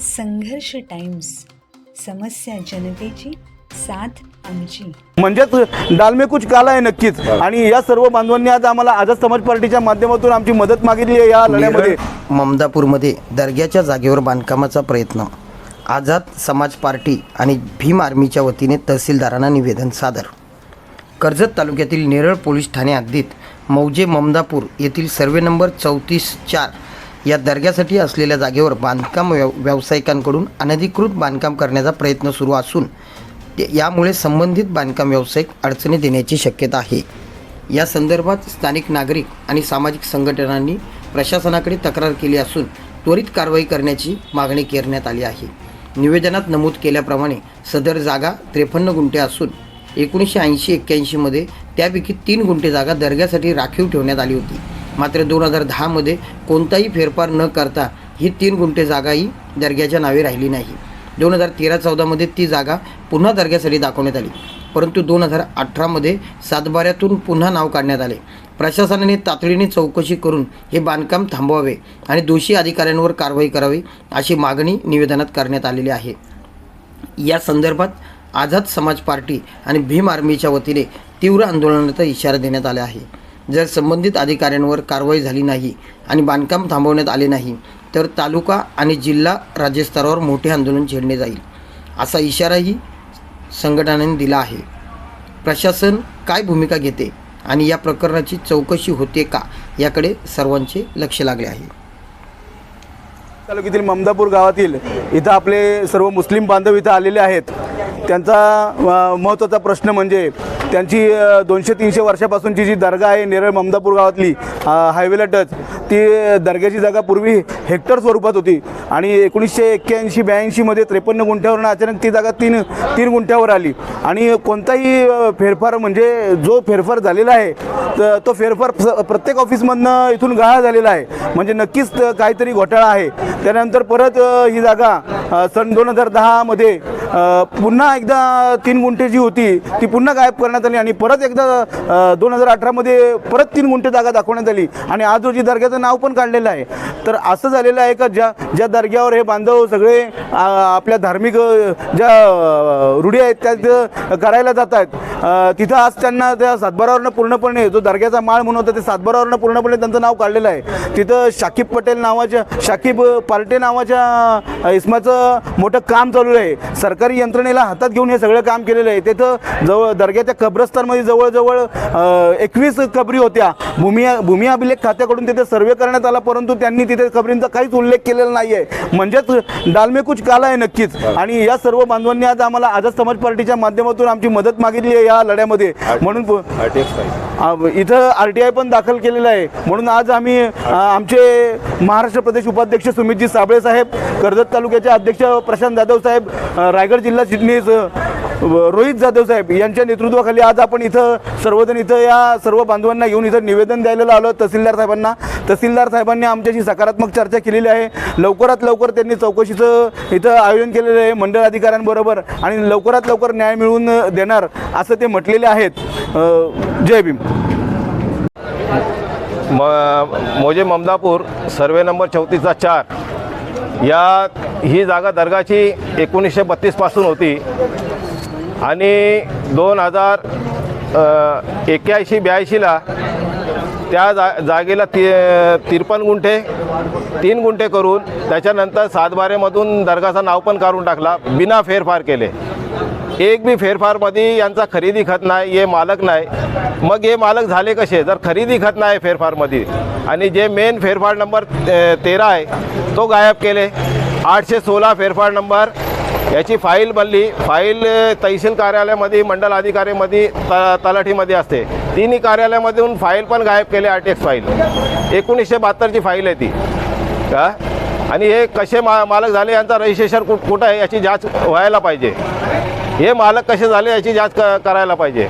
संघर्ष टाइम्स समस्या जनतेची साथ आमची. म्हणजेच डालमे कुछ काला आहे नक्कीच. आणि या सर्व बांधवांनी आज आम्हाला आझाद समाज पार्टीच्या माध्यमातून आमची मदत मागितली आहे या लढ्यामध्ये. ममदापूरमध्ये दर्ग्याच्या जागेवर बांधकामाचा प्रयत्न. आझाद समाज पार्टी आणि भीम आर्मीच्या वतीने तहसीलदारांना निवेदन सादर. कर्जत तालुक्यातील नेरळ पोलीस ठाणे हद्दीत मौजे ममदापूर येथील सर्वे नंबर चौतीस चार या दर्ग्यासाठी असलेल्या जागेवर बांधकाम व्यव व्यावसायिकांकडून अनधिकृत बांधकाम करण्याचा प्रयत्न सुरू असून ते- यामुळे संबंधित बांधकाम व्यावसायिक अडचणी देण्याची शक्यता आहे. या संदर्भात स्थानिक नागरिक आणि सामाजिक संघटनांनी प्रशासनाकडे तक्रार केली असून त्वरित कारवाई करण्याची मागणी करण्यात आली आहे. निवेदनात नमूद केल्याप्रमाणे सदर जागा त्रेपन्न गुंठे असून एकोणीसशे ऐंशी एक्क्याऐंशीमध्ये त्यापैकी तीन गुंठे जागा दर्ग्यासाठी राखीव ठेवण्यात आली होती. मात्र दोन हजार दहामध्ये कोणताही फेरफार न करता ही तीन गुंठे जागाही दर्ग्याच्या नावे राहिली नाही. दोन हजार तेरा चौदामध्ये ती जागा पुन्हा दर्ग्यासाठी दाखवण्यात आली. परंतु दोन हजार अठरामध्ये सातबाऱ्यातून पुन्हा नाव काढण्यात आले. प्रशासनाने तातडीने चौकशी करून हे बांधकाम थांबवावे आणि दोषी अधिकाऱ्यांवर कारवाई करावी अशी मागणी निवेदनात करण्यात आलेली आहे. या संदर्भात आझाद समाज पार्टी आणि भीम आर्मीच्या वतीने तीव्र आंदोलनाचा इशारा देण्यात आला आहे. जर संबंधित अधिकाऱ्यांवर कारवाई झाली नाही आणि बांधकाम थांबवण्यात आले नाही तर तालुका आणि जिल्हा राज्यस्तरावर मोठे आंदोलन छेडणे जाईल असा इशाराही संघटनेने दिला आहे. प्रशासन काय भूमिका घेते आणि या प्रकरणाची चौकशी होते का याकडे सर्वांचे लक्ष लागले आहे. तालुक्यातील ममदापूर गावातील इथं आपले सर्व मुस्लिम बांधव इथं आलेले आहेत. त्यांचा महत्त्वाचा प्रश्न म्हणजे त्यांची दोनशे तीनशे वर्षापासूनची जी दर्गा आहे नेरळ ममदापूर गावातली हायवेला टच ती दर्ग्याची जागा पूर्वी हेक्टर स्वरूपात होती. आणि एकोणीसशे एक्क्याऐंशी ब्याऐंशीमध्ये त्रेपन्न गुंठ्यावरून अचानक ती जागा तीन तीन गुंठ्यावर आली. आणि कोणताही फेरफार म्हणजे जो फेरफार झालेला आहे तर तो फेरफार स- प्रत्येक ऑफिसमधनं इथून गाळा झालेला आहे. म्हणजे नक्कीच काहीतरी घोटाळा आहे. त्यानंतर परत ही जागा सन दोन हजार दहामध्ये पुन्हा एकदा तीन गुंठे जी होती ती पुन्हा गायब करण्यात आली आणि परत एकदा दोन हजार अठरामध्ये परत तीन गुंठे जागा दाखवण्यात आली. आणि आज रोजी दर्ग्याचं नाव पण काढलेलं आहे. तर असं झालेलं आहे का ज्या ज्या दर्ग्यावर हे बांधव सगळे आपल्या धार्मिक ज्या रूढी आहेत त्या करायला जात आहेत तिथं आज त्यांना त्या सातबारावरनं पूर्णपणे जो दर्ग्याचा माळ म्हणून होता ते सातबारावरनं पूर्णपणे त्यांचं नाव काढलेलं आहे. तिथं शाकिब पटेल नावाच्या शाकिब पार्टे नावाच्या इस्माचं मोठं काम चालू आहे. सरकारी यंत्रणेला हातात घेऊन हे सगळं काम केलेलं आहे. तिथं जवळ दर्ग्याच्या कब्रस्तानमध्ये जवळजवळ एकवीस कबरी होत्या. भूमी भूमी अभिलेख खात्याकडून तिथे सर्वे करण्यात आला परंतु त्यांनी तिथे कबरींचा काहीच उल्लेख केलेला नाही आहे म्हणजेच डालमे कुछ काला आहे नक्कीच. आणि या सर्व बांधवांनी आज आम्हाला आझाद समाज पार्टीच्या माध्यमातून आमची मदत मागितली आहे. या लढ्यामध्ये. म्हणून इथं आर टी आय पण दाखल केलेलं आहे. म्हणून आज आम्ही आमचे महाराष्ट्र प्रदेश उपाध्यक्ष सुमितजी साबळे साहेब कर्जत तालुक्याचे अध्यक्ष प्रशांत जाधव साहेब रायगड जिल्हा चिटणीस रोहित जाधव साहेब यांच्या नेतृत्वाखाली आज आपण इथं सर्वजण इथं या सर्व बांधवांना घेऊन इथं निवेदन द्यायला आलो. तहसीलदार साहेबांना तहसीलदार साहेबांनी आमच्याशी सकारात्मक चर्चा केलेली आहे. लवकरात लवकर त्यांनी चौकशीचं इथं आयोजन केलेलं आहे मंडळ अधिकाऱ्यांबरोबर आणि लवकरात लवकर न्याय मिळवून देणार असं ते म्हटलेले आहेत. जय भीम. म मोजे ममदापूर सर्वे नंबर चौतीसचा चार. या ही जागा दर्गाची एकोणीसशे बत्तीसपासून होती. आणि दोन हजार एक्याऐंशी ब्याऐंशीला त्या जा जागेला ति तिरपन्न गुंठे तीन गुंठे करून त्याच्यानंतर सातबारेमधून दर्गाचं नाव पण काढून टाकला बिना फेरफार केले. एक बी फेरफारमध्ये यांचा खरेदी खत नाही हे मालक नाही. मग हे मालक झाले कसे? जर खरेदी खत नाही फेरफारमध्ये. आणि जे मेन फेरफार नंबर तेरा आहे तो गायब केले. आठशे सोळा फेरफार नंबर याची फाईल बनली. फाईल तहसील कार्यालयामध्ये मंडल अधिकारीमध्ये त तलाठीमध्ये असते. तिन्ही कार्यालयामधून फाईल पण गायब केले आर टी एक्स फाईल. एकोणीसशे बहात्तरची फाईल आहे ती. का? आणि हे कसे मा मालक झाले यांचा रजिस्ट्रेशन कुठ कुठं आहे याची जाच व्हायला पाहिजे. हे मालक कसे झाले याची जाच क करायला पाहिजे.